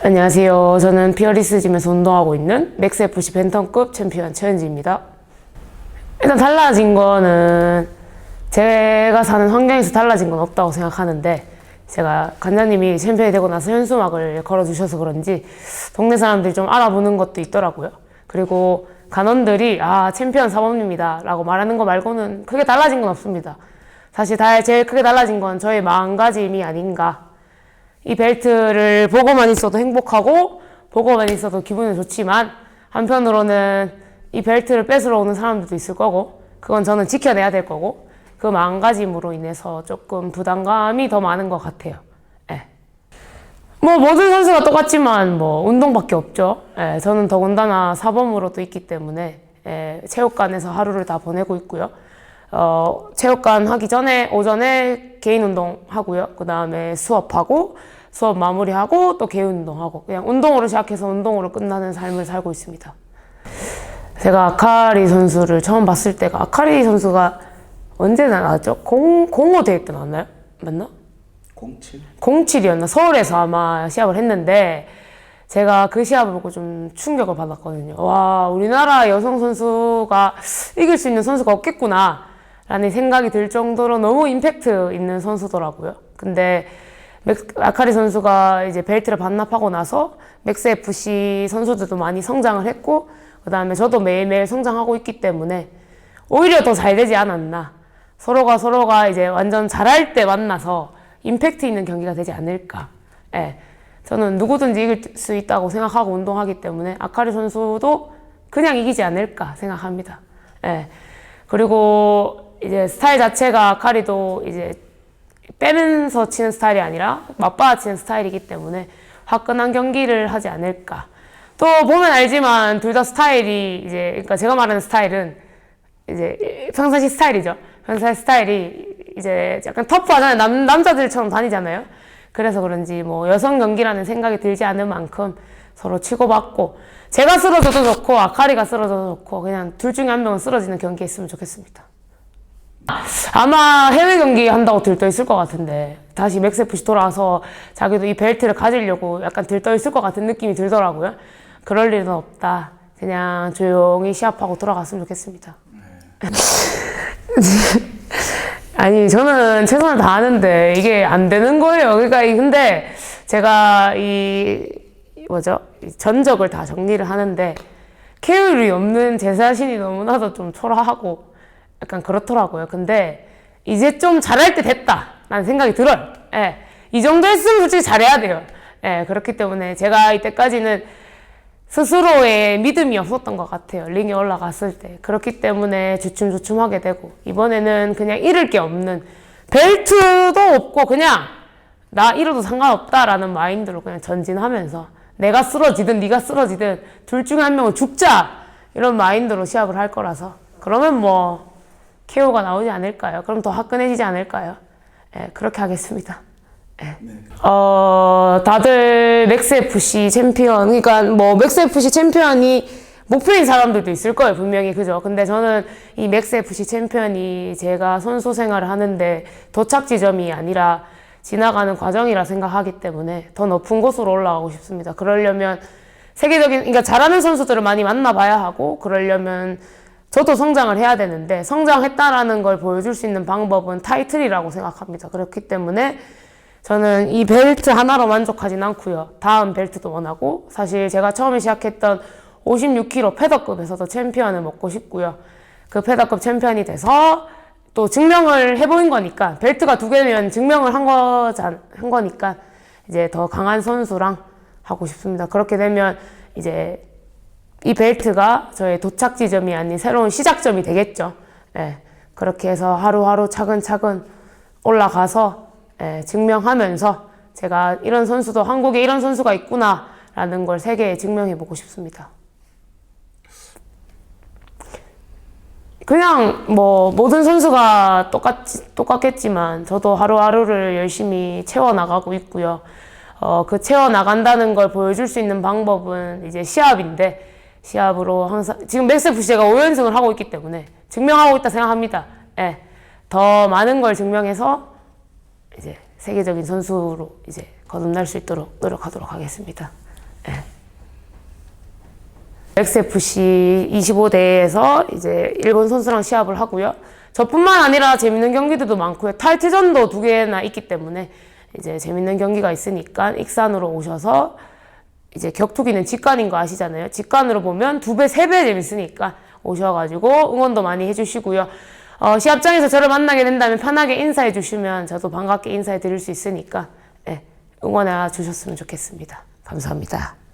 안녕하세요. 저는 피어리스 짐에서 운동하고 있는 맥스 FC 벤턴급 챔피언 최은지입니다. 일단 달라진 거는 제가 사는 환경에서 달라진 건 없다고 생각하는데 제가 관장님이 챔피언이 되고 나서 현수막을 걸어주셔서 그런지 동네 사람들이 좀 알아보는 것도 있더라고요. 그리고 간원들이 아 챔피언 사범입니다 라고 말하는 거 말고는 크게 달라진 건 없습니다. 사실 다 제일 크게 달라진 건 저의 마음가짐이 아닌가 이 벨트를 보고만 있어도 행복하고 보고만 있어도 기분은 좋지만 한편으로는 이 벨트를 뺏으러 오는 사람들도 있을 거고 그건 저는 지켜내야 될 거고 그 마음가짐으로 인해서 조금 부담감이 더 많은 것 같아요. 예. 뭐 모든 선수가 똑같지만 뭐 운동밖에 없죠. 예, 저는 더군다나 사범으로 또 있기 때문에 예, 체육관에서 하루를 다 보내고 있고요. 어, 체육관 하기 전에 오전에 개인 운동 하고요. 그 다음에 수업하고 수업 마무리하고 또 개인 운동하고 그냥 운동으로 시작해서 운동으로 끝나는 삶을 살고 있습니다. 제가 아카리 선수를 처음 봤을 때가 아카리 선수가 언제 나왔죠? 0, 05 대회 때 나왔나요? 맞나? 07? 07이었나? 서울에서 아마 시합을 했는데 제가 그 시합을 보고 좀 충격을 받았거든요. 와, 우리나라 여성 선수가 이길 수 있는 선수가 없겠구나. 라는 생각이 들 정도로 너무 임팩트 있는 선수더라고요. 근데 맥- 아카리 선수가 이제 벨트를 반납하고 나서 맥스 FC 선수들도 많이 성장을 했고, 그 다음에 저도 매일매일 성장하고 있기 때문에 오히려 더 잘 되지 않았나. 서로가 서로가 이제 완전 잘할 때 만나서 임팩트 있는 경기가 되지 않을까. 예. 저는 누구든지 이길 수 있다고 생각하고 운동하기 때문에 아카리 선수도 그냥 이기지 않을까 생각합니다. 예. 그리고 이제 스타일 자체가 아카리도 이제 빼면서 치는 스타일이 아니라 맞받아 치는 스타일이기 때문에 화끈한 경기를 하지 않을까. 또 보면 알지만 둘 다 스타일이 이제 그러니까 제가 말하는 스타일은 이제 평상시 스타일이죠. 평상시 스타일이 이제 약간 터프하잖아요. 남, 남자들처럼 다니잖아요. 그래서 그런지 뭐 여성 경기라는 생각이 들지 않을 만큼 서로 치고받고 제가 쓰러져도 좋고 아카리가 쓰러져도 좋고 그냥 둘 중에 한 명은 쓰러지는 경기 했으면 좋겠습니다. 아마 해외 경기 한다고 들떠 있을 것 같은데 다시 FC 돌아와서 자기도 이 벨트를 가지려고 약간 들떠 있을 것 같은 느낌이 들더라고요. 그럴 일은 없다. 그냥 조용히 시합하고 돌아갔으면 좋겠습니다. 아니 저는 최선을 다하는데 이게 안 되는 거예요. 그러니까 이- 근데 제가 이 뭐죠 이 전적을 다 정리를 하는데 케율이 없는 제 자신이 너무나도 좀 초라하고 약간 그렇더라고요. 근데 이제 좀 잘할 때 됐다라는 생각이 들어요. 예, 이 정도 했으면 솔직히 잘해야 돼요. 예, 그렇기 때문에 제가 이때까지는 스스로의 믿음이 없었던 것 같아요. 링에 올라갔을 때. 그렇기 때문에 주춤주춤하게 되고, 이번에는 그냥 잃을 게 없는, 벨트도 없고, 그냥, 나 잃어도 상관없다라는 마인드로 그냥 전진하면서, 내가 쓰러지든 네가 쓰러지든, 둘 중에 한 명은 죽자! 이런 마인드로 시합을 할 거라서, 그러면 뭐, KO가 나오지 않을까요? 그럼 더 화끈해지지 않을까요? 예, 그렇게 하겠습니다. 어, 다들 맥스 FC 챔피언, 그러니까 뭐 맥스 FC 챔피언이 목표인 사람들도 있을 거예요, 분명히. 그죠? 근데 저는 이 맥스 FC 챔피언이 제가 선수 생활을 하는데 도착 지점이 아니라 지나가는 과정이라 생각하기 때문에 더 높은 곳으로 올라가고 싶습니다. 그러려면 세계적인, 그러니까 잘하는 선수들을 많이 만나봐야 하고, 그러려면 저도 성장을 해야 되는데, 성장했다라는 걸 보여줄 수 있는 방법은 타이틀이라고 생각합니다. 그렇기 때문에 저는 이 벨트 하나로 만족하진 않고요. 다음 벨트도 원하고 사실 제가 처음에 시작했던 56kg 패더급에서도 챔피언을 먹고 싶고요. 그 패더급 챔피언이 돼서 또 증명을 해보인 거니까 벨트가 두 개면 증명을 한 거자 한 거니까 이제 더 강한 선수랑 하고 싶습니다. 그렇게 되면 이제 이 벨트가 저의 도착 지점이 아닌 새로운 시작점이 되겠죠. 예. 그렇게 해서 하루하루 차근차근 올라가서 예, 증명하면서 제가 이런 선수도 한국에 이런 선수가 있구나라는 걸 세계에 증명해 보고 싶습니다. 그냥 뭐 모든 선수가 똑같지 똑같겠지만 저도 하루하루를 열심히 채워 나가고 있고요. 어, 그 채워 나간다는 걸 보여줄 수 있는 방법은 이제 시합인데 시합으로 항상 지금 맥스 FC가 5연승을 하고 있기 때문에 증명하고 있다 생각합니다. 예. 더 많은 걸 증명해서 이제 세계적인 선수로 이제 거듭날 수 있도록 노력하도록 하겠습니다. XFC 25대에서 이제 일본 선수랑 시합을 하고요. 저뿐만 아니라 재밌는 경기들도 많고요. 탈퇴전도 두 개나 있기 때문에 이제 재밌는 경기가 있으니까 익산으로 오셔서 이제 격투기는 직관인 거 아시잖아요. 직관으로 보면 두 배, 세 배 재밌으니까 오셔가지고 응원도 많이 해주시고요. 어, 시합장에서 저를 만나게 된다면 편하게 인사해 주시면 저도 반갑게 인사해 드릴 수 있으니까 예, 응원해 주셨으면 좋겠습니다. 감사합니다.